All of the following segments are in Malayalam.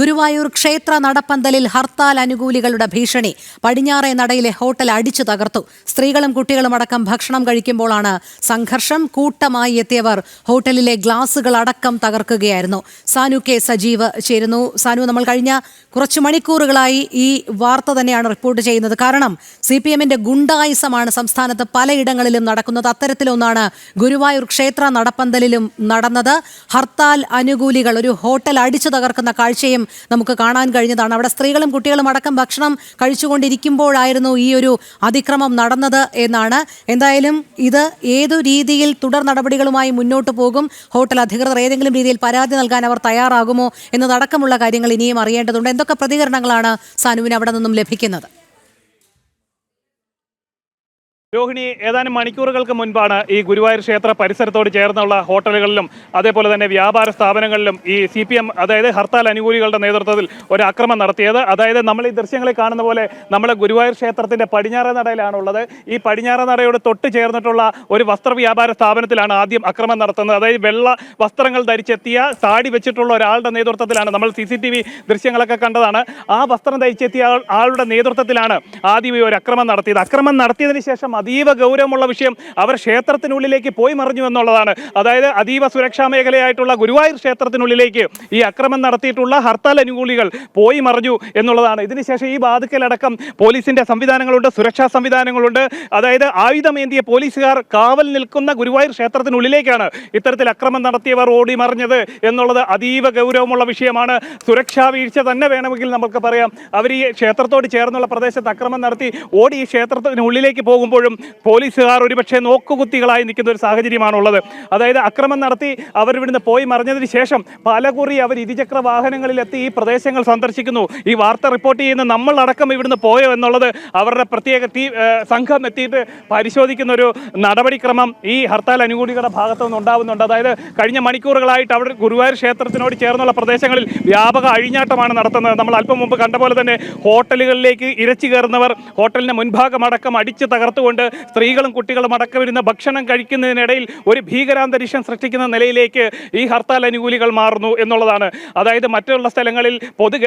ഗുരുവായൂർ ക്ഷേത്ര നടപ്പന്തലിൽ ഹർത്താൽ അനുകൂലികളുടെ ഭീഷണി. പടിഞ്ഞാറേ നടയിലെ ഹോട്ടൽ അടിച്ചു തകർത്തു. സ്ത്രീകളും കുട്ടികളും അടക്കം ഭക്ഷണം കഴിക്കുമ്പോഴാണ് സംഘർഷം. കൂട്ടമായി എത്തിയവർ ഹോട്ടലിലെ ഗ്ലാസുകൾ അടക്കം തകർക്കുകയായിരുന്നു. സാനു കെ സജീവ് ചേരുന്നു. സാനു നമ്മൾ കഴിഞ്ഞ കുറച്ച് മണിക്കൂറുകളായി ഈ വാർത്ത തന്നെയാണ് റിപ്പോർട്ട് ചെയ്യുന്നത്. കാരണം സി പി എമ്മിന്റെ ഗുണ്ടായുസമാണ് സംസ്ഥാനത്ത് പലയിടങ്ങളിലും നടക്കുന്നത്. അത്തരത്തിലൊന്നാണ് ഗുരുവായൂർ ക്ഷേത്ര നടപ്പന്തലിലും നടന്നത്. ഹർത്താൽ അനുകൂലികൾ ഒരു ഹോട്ടൽ അടിച്ചു തകർക്കുന്ന കാഴ്ചയും നമുക്ക് കാണാൻ കഴിഞ്ഞതാണ്. അവിടെ സ്ത്രീകളും കുട്ടികളും അടക്കം ഭക്ഷണം കഴിച്ചുകൊണ്ടിരിക്കുമ്പോഴായിരുന്നു ഈ ഒരു അതിക്രമം നടന്നത് എന്നാണ്. എന്തായാലും ഇത് ഏതു രീതിയിൽ തുടർ നടപടികളുമായി മുന്നോട്ട് പോകും ഹോട്ടൽ അധികൃതർ ഏതെങ്കിലും രീതിയിൽ പരാതി നൽകാൻ അവർ തയ്യാറാകുമോ എന്നതടക്കമുള്ള കാര്യങ്ങൾ ഇനിയും അറിയേണ്ടതുണ്ട്. എന്തൊക്കെ പ്രതികരണങ്ങളാണ് സാനുവിന് അവിടെ നിന്നും ലഭിക്കുന്നത്? രോഹിണി ഏതാനും മണിക്കൂറുകൾക്ക് മുൻപാണ് ഈ ഗുരുവായൂർ ക്ഷേത്ര പരിസരത്തോട് ചേർന്നുള്ള ഹോട്ടലുകളിലും അതേപോലെ തന്നെ വ്യാപാര സ്ഥാപനങ്ങളിലും ഈ സി പി എം അതായത് ഹർത്താൽ അനുകൂലികളുടെ നേതൃത്വത്തിൽ ഒരു ആക്രമണം നടത്തിയത്. അതായത് നമ്മൾ ഈ ദൃശ്യങ്ങളിൽ കാണുന്ന പോലെ നമ്മൾ ഗുരുവായൂർ ക്ഷേത്രത്തിന്റെ പടിഞ്ഞാറ നടയിലാണുള്ളത് ഈ പടിഞ്ഞാറ നടയോട് തൊട്ട് ചേർന്നിട്ടുള്ള ഒരു വസ്ത്ര വ്യാപാര സ്ഥാപനത്തിലാണ് ആദ്യം അക്രമം നടത്തുന്നത്. അതായത് വെള്ള വസ്ത്രങ്ങൾ ധരിച്ചെത്തിയ താടി വെച്ചിട്ടുള്ള ഒരാളുടെ നേതൃത്വത്തിലാണ് നമ്മൾ സി സി ടി വി ദൃശ്യങ്ങളൊക്കെ കണ്ടതാണ്. ആ വസ്ത്രം ധരിച്ചെത്തിയ ആളുടെ നേതൃത്വത്തിലാണ് ആദ്യം ഈ ഒരു അക്രമം നടത്തിയത്. അക്രമം നടത്തിയതിന് ശേഷം അതീവ ഗൗരവമുള്ള വിഷയം അവർ ക്ഷേത്രത്തിനുള്ളിലേക്ക് പോയി മറിഞ്ഞു എന്നുള്ളതാണ്. അതായത് അതീവ സുരക്ഷാ മേഖലയായിട്ടുള്ള ഗുരുവായൂർ ക്ഷേത്രത്തിനുള്ളിലേക്ക് ഈ അക്രമം നടത്തിയിട്ടുള്ള ഹർത്താൽ അനുകൂലികൾ പോയി മറിഞ്ഞു എന്നുള്ളതാണ്. ഇതിനുശേഷം ഈ ബാധിക്കലടക്കം പോലീസിന്റെ സംവിധാനങ്ങളുണ്ട് സുരക്ഷാ സംവിധാനങ്ങളുണ്ട്. അതായത് ആയുധമേന്തിയ പോലീസുകാർ കാവൽ നിൽക്കുന്ന ഗുരുവായൂർ ക്ഷേത്രത്തിനുള്ളിലേക്കാണ് ഇത്തരത്തിൽ അക്രമം നടത്തിയവർ ഓടി മറിഞ്ഞത് എന്നുള്ളത് അതീവ ഗൗരവമുള്ള വിഷയമാണ്. സുരക്ഷാ വീഴ്ച തന്നെ വേണമെങ്കിൽ നമുക്ക് പറയാം. അവർ ഈ ക്ഷേത്രത്തോട് ചേർന്നുള്ള പ്രദേശത്ത് അക്രമം നടത്തി ഓടി ഈ ക്ഷേത്രത്തിനുള്ളിലേക്ക് പോകുമ്പോഴും പോലീസുകാർ ഒരുപക്ഷെ നോക്കുകുത്തികളായി നിൽക്കുന്ന ഒരു സാഹചര്യമാണുള്ളത്. അതായത് അക്രമം നടത്തി അവർ ഇവിടുന്ന് പോയി മറിഞ്ഞതിന് ശേഷം പലകുറി അവർ ഇരുചക്ര വാഹനങ്ങളിലെത്തി ഈ പ്രദേശങ്ങൾ സന്ദർശിക്കുന്നു. ഈ വാർത്ത റിപ്പോർട്ട് ചെയ്യുന്ന നമ്മളടക്കം ഇവിടുന്ന് പോയോ എന്നുള്ളത് അവരുടെ പ്രത്യേക സംഘം എത്തിയിട്ട് പരിശോധിക്കുന്ന ഒരു നടപടിക്രമം ഈ ഹർത്താൽ അനുകൂലികളുടെ ഭാഗത്തു നിന്ന് ഉണ്ടാവുന്നുണ്ട് അതായത് കഴിഞ്ഞ മണിക്കൂറുകളായിട്ട് അവിടെ ഗുരുവായൂർ ക്ഷേത്രത്തിനോട് ചേർന്നുള്ള പ്രദേശങ്ങളിൽ വ്യാപക അഴിഞ്ഞാട്ടമാണ് നടത്തുന്നത്. നമ്മൾ അല്പം മുമ്പ് കണ്ട പോലെ തന്നെ ഹോട്ടലുകളിലേക്ക് ഇരച്ചു കയറുന്നവർ ഹോട്ടലിന്റെ മുൻഭാഗം അടക്കം അടിച്ച് തകർത്തുകൊണ്ട് സ്ത്രീകളും കുട്ടികളും അടക്കം വരുന്ന ഭക്ഷണം കഴിക്കുന്നതിനിടയിൽ ഒരു ഭീകരാന്തരീക്ഷം സൃഷ്ടിക്കുന്ന നിലയിലേക്ക് ഈ ഹർത്താൽ അനുകൂലികൾ മാറുന്നു എന്നുള്ളതാണ്. അതായത് മറ്റുള്ള സ്ഥലങ്ങളിൽ പൊതു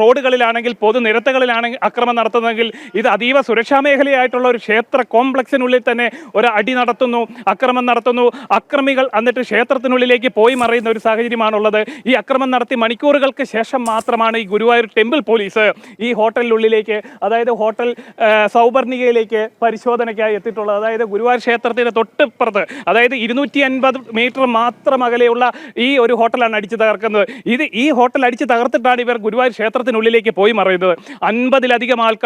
റോഡുകളിലാണെങ്കിൽ പൊതു നിരത്തുകളിലാണെങ്കിൽ അക്രമം നടത്തുന്നതെങ്കിൽ ഇത് അതീവ സുരക്ഷാ മേഖലയായിട്ടുള്ള ഒരു ക്ഷേത്ര കോംപ്ലക്സിനുള്ളിൽ തന്നെ ഒരു അടി നടത്തുന്നു അക്രമം നടത്തുന്നു. അക്രമികൾ എന്നിട്ട് ക്ഷേത്രത്തിനുള്ളിലേക്ക് പോയി മറയുന്ന ഒരു സാഹചര്യമാണുള്ളത്. ഈ അക്രമം നടത്തി മണിക്കൂറുകൾക്ക് ശേഷം മാത്രമാണ് ഈ ഗുരുവായൂർ ടെമ്പിൾ പോലീസ് ഈ ഹോട്ടലിനുള്ളിലേക്ക് അതായത് ഹോട്ടൽ സൗപർണികയിലേക്ക് സൗപർണികയിലേക്ക് പരിശോധനയ്ക്കായി എത്തിയിട്ടുള്ളത്. അതായത് ഗുരുവായൂർ ക്ഷേത്രത്തിന്റെ തൊട്ടിപ്പുറത്ത് അതായത് ഇരുന്നൂറ്റി അൻപത് മീറ്റർ മാത്രം അകലെയുള്ള ഈ ഒരു ഹോട്ടലാണ് അടിച്ചു തകർക്കുന്നത്. ഇത് ഈ ഹോട്ടൽ അടിച്ചു തകർത്തിട്ടാണ് ഇവർ ഗുരുവായൂർ ക്ഷേത്രത്തിനുള്ളിലേക്ക് പോയി മറയുന്നത്. അൻപതിലധികം ആൾക്കാർ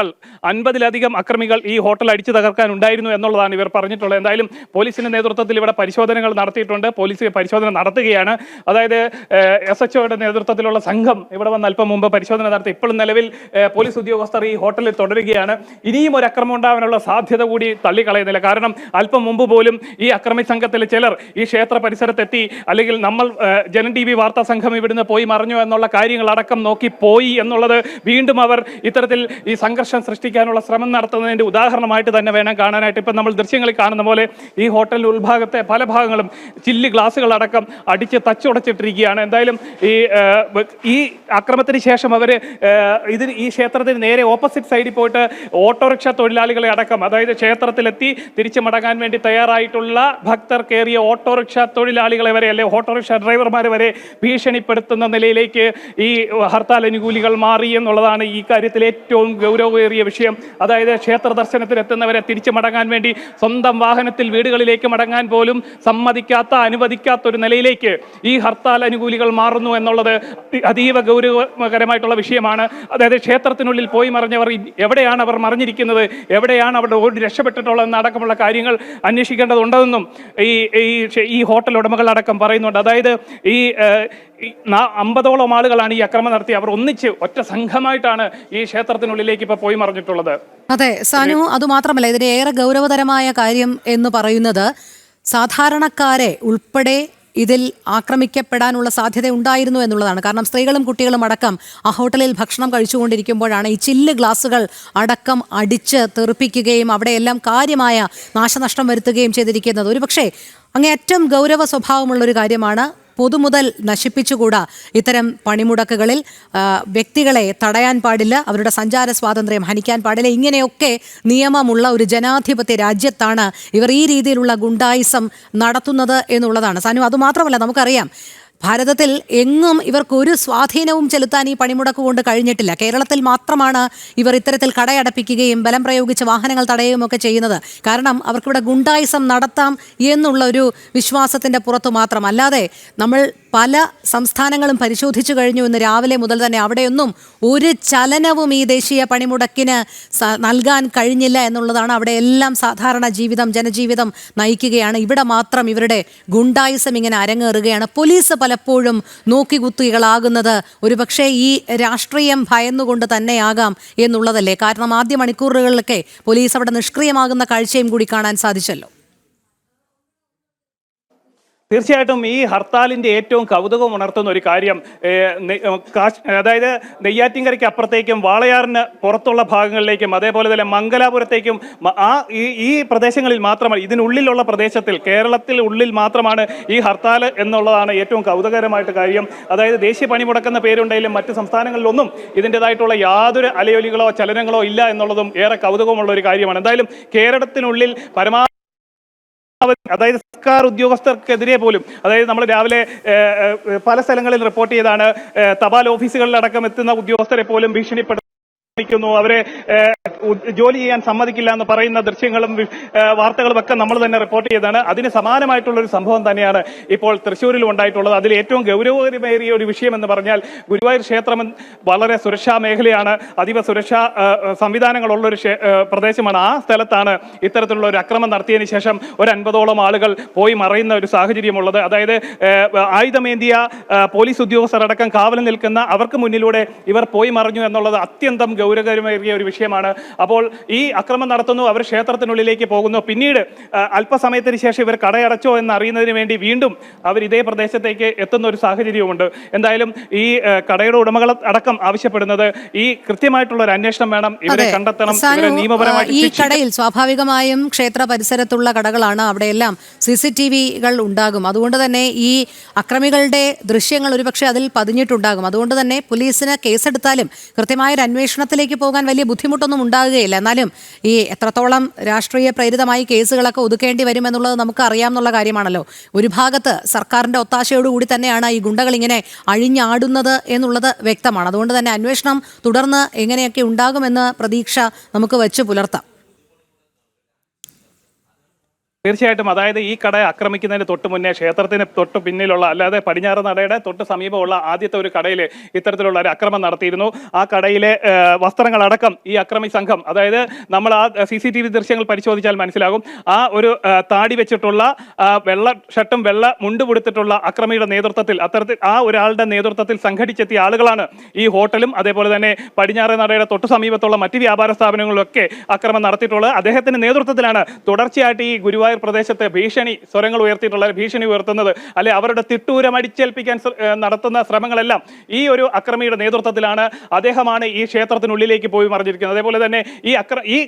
അൻപതിലധികം അക്രമികൾ ഈ ഹോട്ടൽ അടിച്ചു തകർക്കാൻ ഉണ്ടായിരുന്നു എന്നുള്ളതാണ് ഇവർ പറഞ്ഞിട്ടുള്ളത്. എന്തായാലും പോലീസിന്റെ നേതൃത്വത്തിൽ ഇവിടെ പരിശോധനകൾ നടത്തിയിട്ടുണ്ട്. പോലീസ് പരിശോധന നടത്തുകയാണ്. അതായത് എസ് എച്ച് ഒയുടെ നേതൃത്വത്തിലുള്ള സംഘം ഇവിടെ വന്ന് അല്പം മുമ്പ് പരിശോധന നടത്തി. ഇപ്പോഴും നിലവിൽ പോലീസ് ഉദ്യോഗസ്ഥർ ഈ ഹോട്ടലിൽ തുടരുകയാണ്. ഇനിയും ഒരു അക്രമം ഉണ്ടാവാനുള്ള സാധ്യത കൂടി തള്ളിക്കളയുന്നില്ല. കാരണം അല്പം മുമ്പ് പോലും ഈ അക്രമി സംഘത്തിലെ ചിലർ ഈ ക്ഷേത്ര പരിസരത്തെത്തി അല്ലെങ്കിൽ നമ്മൾ ജനൻ ജനം ടി വി വാർത്താ സംഘം ഇവിടുന്ന് പോയി മറിഞ്ഞു എന്നുള്ള കാര്യങ്ങൾ അടക്കം നോക്കി പോയി എന്നുള്ളത് വീണ്ടും അവർ ഇത്തരത്തിൽ ഈ സംഘർഷം സൃഷ്ടിക്കാനുള്ള ശ്രമം നടത്തുന്നതിന്റെ ഉദാഹരണമായിട്ട് തന്നെ വേണം കാണാനായിട്ട്. ഇപ്പം നമ്മൾ ദൃശ്യങ്ങളിൽ കാണുന്ന പോലെ ഈ ഹോട്ടൽ ഉൾഭാഗത്തെ പല ഭാഗങ്ങളും ചില്ല് ഗ്ലാസ്സുകളടക്കം അടിച്ച് തച്ചുടച്ചിട്ടിരിക്കുകയാണ്. എന്തായാലും ഈ ഈ അക്രമത്തിന് ശേഷം അവർ ഇതിന് ഈ ക്ഷേത്രത്തിന് നേരെ ഓപ്പോസിറ്റ് സൈഡിൽ പോയിട്ട് ഓട്ടോറിക്ഷ തൊഴിലാളികളെ അടക്കം അതായത് ക്ഷേത്രത്തിലെത്തി തിരിച്ചു മടങ്ങാൻ വേണ്ടി തയ്യാറായിട്ടുള്ള ഭക്തർ കയറിയ ഓട്ടോറിക്ഷ തൊഴിലാളികളെ വരെ അല്ലെ ഓട്ടോറിക്ഷ ഡ്രൈവർമാർ വരെ ഭീഷണിപ്പെടുത്തുന്ന നിലയിലേക്ക് ഈ ഹർത്താൽ അനുകൂലികൾ മാറി എന്നുള്ളതാണ് ഈ കാര്യത്തിൽ ഏറ്റവും ഗൗരവമേറിയ വിഷയം. അതായത് ക്ഷേത്ര ദർശനത്തിനെത്തുന്നവരെ തിരിച്ചു മടങ്ങാൻ വേണ്ടി സ്വന്തം വാഹനത്തിൽ വീടുകളിലേക്ക് മടങ്ങാൻ പോലും സമ്മതിക്കാത്ത അനുവദിക്കാത്ത ഒരു നിലയിലേക്ക് ഈ ഹർത്താൽ അനുകൂലികൾ മാറുന്നു എന്നുള്ളത് അതീവ ഗൗരവകരമായിട്ടുള്ള വിഷയമാണ്. അതായത് ക്ഷേത്രത്തിനുള്ളിൽ പോയി മറിഞ്ഞവർ എവിടെയാണ് അവർ മറിഞ്ഞിരിക്കുന്നത്? എവിടെയാണ് അവരുടെ ഓടി രക്ഷപ്പെട്ടിട്ടുള്ളതെന്ന് അടക്കമുള്ള കാര്യങ്ങൾ അന്വേഷിക്കേണ്ടതുണ്ടെന്നും ഈ ഈ ഈ ഹോട്ടൽ ഉടമകൾ അടക്കം പറയുന്നുണ്ട്. അതായത് ഈ അമ്പതോളം ആളുകളാണ് ഈ അക്രമം നടത്തി. അവർ ഒന്നിച്ച് ഒറ്റ സംഘമായിട്ടാണ് ഈ ക്ഷേത്രത്തിനുള്ളിലേക്ക് ഇപ്പോൾ പോയി മറിഞ്ഞിട്ടുള്ളത്. അതെ സാനു അതുമാത്രമല്ല ഇതിന് ഏറെ ഗൗരവതരമായ കാര്യം എന്ന് പറയുന്നത് സാധാരണക്കാരെ ഉൾപ്പെടെ ഇതിൽ ആക്രമിക്കപ്പെടാനുള്ള സാധ്യത ഉണ്ടായിരുന്നു എന്നുള്ളതാണ്. കാരണം സ്ത്രീകളും കുട്ടികളും അടക്കം ആ ഹോട്ടലിൽ ഭക്ഷണം കഴിച്ചുകൊണ്ടിരിക്കുമ്പോഴാണ് ഈ ചില്ല് ഗ്ലാസുകൾ അടക്കം അടിച്ച് തെറിപ്പിക്കുകയും അവിടെയെല്ലാം കാര്യമായ നാശനഷ്ടം വരുത്തുകയും ചെയ്തിരിക്കുന്നത്. ഒരുപക്ഷേ അങ്ങേയറ്റം ഗൗരവ സ്വഭാവമുള്ളൊരു കാര്യമാണ് പൊതുമുതൽ നശിപ്പിച്ചുകൂടാ ഇത്തരം പണിമുടക്കുകളിൽ വ്യക്തികളെ തടയാൻ പാടില്ല അവരുടെ സഞ്ചാര സ്വാതന്ത്ര്യം ഹനിക്കാൻ പാടില്ല. ഇങ്ങനെയൊക്കെ നിയമമുള്ള ഒരു ജനാധിപത്യ രാജ്യത്താണ് ഇവർ ഈ രീതിയിലുള്ള ഗുണ്ടായിസം നടത്തുന്നത് എന്നുള്ളതാണ്. സാനു അതുമാത്രമല്ല നമുക്കറിയാം ഭാരതത്തിൽ എങ്ങും ഇവർക്കൊരു സ്വാധീനവും ചെലുത്താൻ ഈ പണിമുടക്ക് കൊണ്ട് കഴിഞ്ഞിട്ടില്ല. കേരളത്തിൽ മാത്രമാണ് ഇവർ ഇത്തരത്തിൽ കടയടപ്പിക്കുകയും ബലം പ്രയോഗിച്ച് വാഹനങ്ങൾ തടയുകയും ഒക്കെ ചെയ്യുന്നത്. കാരണം അവർക്കിവിടെ ഗുണ്ടായിസം നടത്താം എന്നുള്ള ഒരു വിശ്വാസത്തിന്റെ പുറത്തു മാത്രം. അല്ലാതെ നമ്മൾ പല സംസ്ഥാനങ്ങളും പരിശോധിച്ചു കഴിഞ്ഞു ഇന്ന് രാവിലെ മുതൽ തന്നെ അവിടെയൊന്നും ഒരു ചലനവും ഈ ദേശീയ പണിമുടക്കിന് നൽകാൻ കഴിഞ്ഞില്ല എന്നുള്ളതാണ് അവിടെ എല്ലാം സാധാരണ ജീവിതം ജനജീവിതം നയിക്കുകയാണ്. ഇവിടെ മാത്രം ഇവരുടെ ഗുണ്ടായുസം ഇങ്ങനെ അരങ്ങേറുകയാണ്. പോലീസ് പലപ്പോഴും നോക്കികുത്തുകളാകുന്നത് ഒരുപക്ഷെ ഈ രാഷ്ട്രീയം ഭയന്നുകൊണ്ട് തന്നെയാകാം എന്നുള്ളതല്ലേ? കാരണം ആദ്യ മണിക്കൂറുകളിലൊക്കെ പോലീസ് അവിടെ നിഷ്ക്രിയമാകുന്ന കാഴ്ചയും കൂടി കാണാൻ സാധിച്ചല്ലോ. തീർച്ചയായിട്ടും ഈ ഹർത്താലിന്റെ ഏറ്റവും കൗതുകം ഉണർത്തുന്ന ഒരു കാര്യം അതായത് നെയ്യാറ്റിൻകരയ്ക്ക് അപ്പുറത്തേക്കും വാളയാറിന് പുറത്തുള്ള ഭാഗങ്ങളിലേക്കും അതേപോലെ തന്നെ മംഗലാപുരത്തേക്കും ആ ഈ പ്രദേശങ്ങളിൽ മാത്രമാണ് ഇതിനുള്ളിലുള്ള പ്രദേശത്തിൽ കേരളത്തിൽ ഉള്ളിൽ മാത്രമാണ് ഈ ഹർത്താൽ എന്നുള്ളതാണ് ഏറ്റവും കൗതുകരമായിട്ട് കാര്യം. അതായത് ദേശീയ പണിമുടക്കുന്ന പേരുണ്ടെങ്കിലും മറ്റ് സംസ്ഥാനങ്ങളിലൊന്നും ഇതിന്റെതായിട്ടുള്ള യാതൊരു അലയൊലികളോ ചലനങ്ങളോ ഇല്ല എന്നുള്ളതും ഏറെ കൗതുകമുള്ള ഒരു കാര്യമാണ്. എന്തായാലും കേരളത്തിനുള്ളിൽ പരമാവധി അതായത് സർക്കാർ ഉദ്യോഗസ്ഥർക്കെതിരെ പോലും അതായത് നമ്മൾ രാവിലെ പല സ്ഥലങ്ങളിൽ റിപ്പോർട്ട് ചെയ്താണ് തപാൽ ഓഫീസുകളിലടക്കം എത്തുന്ന ഉദ്യോഗസ്ഥരെ പോലും ഭീഷണിപ്പെടുത്തുന്നു അവരെ ജോലി ചെയ്യാൻ സമ്മതിക്കില്ല എന്ന് പറയുന്ന ദൃശ്യങ്ങളും വാർത്തകളും ഒക്കെ നമ്മൾ തന്നെ റിപ്പോർട്ട് ചെയ്തതാണ്. അതിന് സമാനമായിട്ടുള്ള ഒരു സംഭവം തന്നെയാണ് ഇപ്പോൾ തൃശ്ശൂരിൽ ഉണ്ടായിട്ടുള്ളത്. അതിൽ ഏറ്റവും ഗൗരവകരമേറിയ ഒരു വിഷയം എന്ന് പറഞ്ഞാൽ ഗുരുവായൂർ ക്ഷേത്രം വളരെ സുരക്ഷാ മേഖലയാണ്. അതീവ സുരക്ഷാ സംവിധാനങ്ങളുള്ള ഒരു പ്രദേശമാണ്. ആ സ്ഥലത്താണ് ഇത്തരത്തിലുള്ള ഒരു അക്രമം നടത്തിയതിന് ശേഷം ഒരു അൻപതോളം ആളുകൾ പോയി മറയുന്ന ഒരു സാഹചര്യമുള്ളത്. അതായത് ആയുധമേന്തിയ പോലീസ് ഉദ്യോഗസ്ഥരടക്കം കാവലിൽ നിൽക്കുന്ന അവർക്ക് മുന്നിലൂടെ ഇവർ പോയി മറിഞ്ഞു എന്നുള്ളത് അത്യന്തം ഗൗരവകരമേറിയ ഒരു വിഷയമാണ്. അപ്പോൾ ഈ അക്രമം നടത്തുന്നു അവർ ക്ഷേത്രത്തിനുള്ളിലേക്ക് പോകുന്നു. പിന്നീട് അല്പസമയത്തിന് ശേഷം ഇവർ കടയടച്ചോ എന്ന് അറിയുന്നതിന് വേണ്ടി വീണ്ടും അവർ ഇതേ പ്രദേശത്തേക്ക് എത്തുന്ന ഒരു സാഹചര്യവുമുണ്ട്. എന്തായാലും ഈ കടയുടെ ഉടമകൾ അടക്കം ആവശ്യപ്പെടുന്നത് ഈ കൃത്യമായിട്ടുള്ള ഒരു അന്വേഷണം വേണം. ഇവരെ കണ്ടെത്തണം നിയമപരമായി ഇവരെ ഈ കടയിൽ സ്വാഭാവികമായും ക്ഷേത്ര പരിസരത്തുള്ള കടകളാണ് അവിടെയെല്ലാം സി സി ടി വികൾ ഉണ്ടാകും. അതുകൊണ്ട് തന്നെ ഈ അക്രമികളുടെ ദൃശ്യങ്ങൾ ഒരുപക്ഷെ അതിൽ പതിഞ്ഞിട്ടുണ്ടാകും. അതുകൊണ്ട് തന്നെ പോലീസിന് കേസെടുത്താലും കൃത്യമായ ഒരു അന്വേഷണത്തിലേക്ക് പോകാൻ വലിയ ബുദ്ധിമുട്ടൊന്നും ഉണ്ടാകുകയില്ല. എന്നാലും ഈ എത്രത്തോളം രാഷ്ട്രീയ പ്രേരിതമായി കേസുകളൊക്കെ ഒതുക്കേണ്ടി വരുമെന്നുള്ളത് നമുക്ക് അറിയാമെന്നുള്ള കാര്യമാണല്ലോ. ഒരു ഭാഗത്ത് സർക്കാരിന്റെ ഒത്താശയോടുകൂടി തന്നെയാണ് ഈ ഗുണ്ടകൾ ഇങ്ങനെ അഴിഞ്ഞാടുന്നത് എന്നുള്ളത് വ്യക്തമാണ്. അതുകൊണ്ട് തന്നെ അന്വേഷണം തുടർന്ന് എങ്ങനെയൊക്കെ ഉണ്ടാകുമെന്ന് പ്രതീക്ഷ നമുക്ക് വെച്ച് പുലർത്താം. തീർച്ചയായിട്ടും. അതായത് ഈ കട ആക്രമിക്കുന്നതിന് തൊട്ട് മുന്നേ ക്ഷേത്രത്തിന് തൊട്ട് പിന്നിലുള്ള അല്ലാതെ പടിഞ്ഞാറ് നടയുടെ തൊട്ട് സമീപമുള്ള ആദ്യത്തെ ഒരു കടയിൽ ഇത്തരത്തിലുള്ള ഒരു അക്രമം നടത്തിയിരുന്നു. ആ കടയിലെ വസ്ത്രങ്ങളടക്കം ഈ അക്രമി സംഘം അതായത് നമ്മൾ ആ സി സി ടി വി ദൃശ്യങ്ങൾ പരിശോധിച്ചാൽ മനസ്സിലാകും. ആ ഒരു താടി വെച്ചിട്ടുള്ള വെള്ള ഷർട്ടും വെള്ള മുണ്ട് കൊടുത്തിട്ടുള്ള അക്രമിയുടെ നേതൃത്വത്തിൽ അത്തരത്തിൽ ആ ഒരാളുടെ നേതൃത്വത്തിൽ സംഘടിച്ചെത്തിയ ആളുകളാണ് ഈ ഹോട്ടലും അതേപോലെ തന്നെ പടിഞ്ഞാറ് നടയുടെ തൊട്ട് സമീപത്തുള്ള മറ്റ് വ്യാപാര സ്ഥാപനങ്ങളിലൊക്കെ അക്രമം നടത്തിയിട്ടുള്ളത്. അദ്ദേഹത്തിന്റെ നേതൃത്വത്തിലാണ് തുടർച്ചയായിട്ട് ഈ ഗുരുവായൂർ പ്രദേശത്തെ ഭീഷണി സ്വരങ്ങൾ ഉയർത്തിയിട്ടുള്ള ഭീഷണി ഉയർത്തുന്നത് അല്ലെ അവരുടെ തിട്ടൂരം അടിച്ചേൽപ്പിക്കാൻ നടത്തുന്ന ശ്രമങ്ങളെല്ലാം ഈ ഒരു അക്രമിയുടെ നേതൃത്വത്തിലാണ് അദ്ദേഹമാണ് ഈ ക്ഷേത്രത്തിനുള്ളിലേക്ക് പോയി മറിഞ്ഞിരിക്കുന്നത്. അതേപോലെ തന്നെ ഈ അക്ര ഈ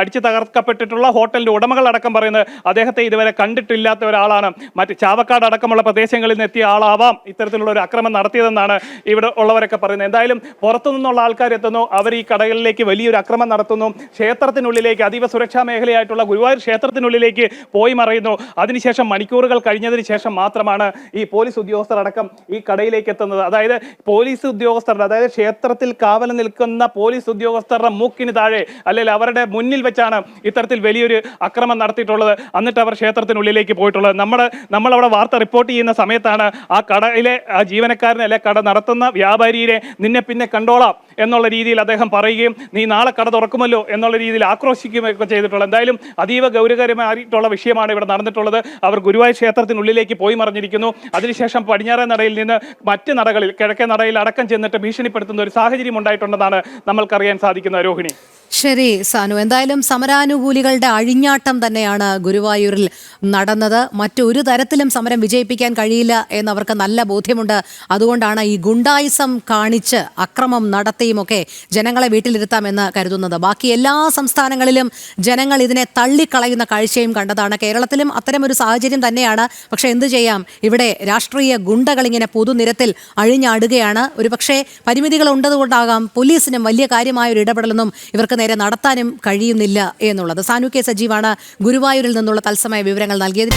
അടിച്ചു തകർക്കപ്പെട്ടിട്ടുള്ള ഹോട്ടലിന്റെ ഉടമകളടക്കം പറയുന്നത് അദ്ദേഹത്തെ ഇതുവരെ കണ്ടിട്ടില്ലാത്ത ഒരാളാണ്. മറ്റ് ചാവക്കാട് അടക്കമുള്ള പ്രദേശങ്ങളിൽ നിന്ന് എത്തിയ ആളാവാം ഇത്തരത്തിലുള്ള ഒരു അക്രമം നടത്തിയതെന്നാണ് ഇവിടെ ഉള്ളവരൊക്കെ പറയുന്നത്. എന്തായാലും പുറത്തു നിന്നുള്ള ആൾക്കാർ എത്തുന്നു. അവർ ഈ കടകളിലേക്ക് വലിയൊരു അക്രമം നടത്തുന്നു. ക്ഷേത്രത്തിനുള്ളിലേക്ക് അതീവ സുരക്ഷാ മേഖലയായിട്ടുള്ള ഗുരുവായൂർ ക്ഷേത്രത്തിനുള്ളിലേക്ക് പോയി മറയുന്നു. അതിനുശേഷം മണിക്കൂറുകൾ കഴിഞ്ഞതിന് ശേഷം മാത്രമാണ് ഈ പോലീസ് ഉദ്യോഗസ്ഥർ അടക്കം ഈ കടയിലേക്ക് എത്തുന്നത്. അതായത് പോലീസ് ഉദ്യോഗസ്ഥരുടെ അതായത് ക്ഷേത്രത്തിൽ കാവൽ നിൽക്കുന്ന പോലീസ് ഉദ്യോഗസ്ഥരുടെ മൂക്കിന് താഴെ അല്ലെങ്കിൽ അവരുടെ മുന്നിൽ വെച്ചാണ് ഇത്തരത്തിൽ വലിയൊരു അക്രമം നടത്തിയിട്ടുള്ളത്. എന്നിട്ട് അവർ ക്ഷേത്രത്തിനുള്ളിലേക്ക് പോയിട്ടുള്ളത്. നമ്മൾ നമ്മളവിടെ വാർത്ത റിപ്പോർട്ട് ചെയ്യുന്ന സമയത്താണ് ആ കടയിലെ ആ ജീവനക്കാരനെ അല്ലെ കട നടത്തുന്ന വ്യാപാരിയെ നിന്നെ പിന്നെ കണ്ടോളാം എന്നുള്ള രീതിയിൽ അദ്ദേഹം പറയുകയും നീ നാളെ കട തുറക്കുമല്ലോ എന്നുള്ള രീതിയിൽ ആക്രോശിക്കുകയൊക്കെ ചെയ്തിട്ടുള്ളത്. എന്തായാലും അതീവ ഗൗരവകരമായിട്ടുള്ള വിഷയമാണ് ഇവിടെ നടന്നിട്ടുള്ളത്. അവർ ഗുരുവായൂർ ക്ഷേത്രത്തിനുള്ളിലേക്ക് പോയി മറിഞ്ഞിരിക്കുന്നു. അതിനുശേഷം പടിഞ്ഞാറേ നടയിൽ നിന്ന് മറ്റ് നടകളിൽ കിഴക്കേ നടയിൽ അടക്കം ചെന്നിട്ട് ഭീഷണിപ്പെടുത്തുന്ന ഒരു സാഹചര്യം ഉണ്ടായിട്ടുണ്ടെന്നാണ് നമ്മൾക്കറിയാൻ സാധിക്കുന്ന രോഹിണി. ശരി സാനു. എന്തായാലും സമരാനുകൂലികളുടെ അഴിഞ്ഞാട്ടം തന്നെയാണ് ഗുരുവായൂരിൽ നടന്നത്. മറ്റൊരു തരത്തിലും സമരം വിജയിപ്പിക്കാൻ കഴിയില്ല എന്നവർക്ക് നല്ല ബോധ്യമുണ്ട്. അതുകൊണ്ടാണ് ഈ ഗുണ്ടായിസം കാണിച്ച് അക്രമം നടത്തിയുമൊക്കെ ജനങ്ങളെ വീട്ടിലിരുത്താമെന്ന് കരുതുന്നത്. ബാക്കി എല്ലാ സംസ്ഥാനങ്ങളിലും ജനങ്ങൾ ഇതിനെ തള്ളിക്കളയുന്ന കാഴ്ചയും കണ്ടതാണ്. കേരളത്തിലും അത്തരമൊരു സാഹചര്യം തന്നെയാണ്. പക്ഷേ എന്തു ചെയ്യാം? ഇവിടെ രാഷ്ട്രീയ ഗുണ്ടകൾ ഇങ്ങനെ പൊതുനിരത്തിൽ അഴിഞ്ഞാടുകയാണ്. ഒരുപക്ഷെ പരിമിതികൾ ഉണ്ടതുകൊണ്ടാകാം പോലീസിനും വലിയ കാര്യമായ ഒരു ഇടപെടലൊന്നും ഇവർക്ക് നേരെ നടത്താനും കഴിയുന്നില്ല എന്നുള്ളത്. സാനു കെ സജീവാണ് ഗുരുവായൂരിൽ നിന്നുള്ള തത്സമയ വിവരങ്ങൾ നൽകിയത്.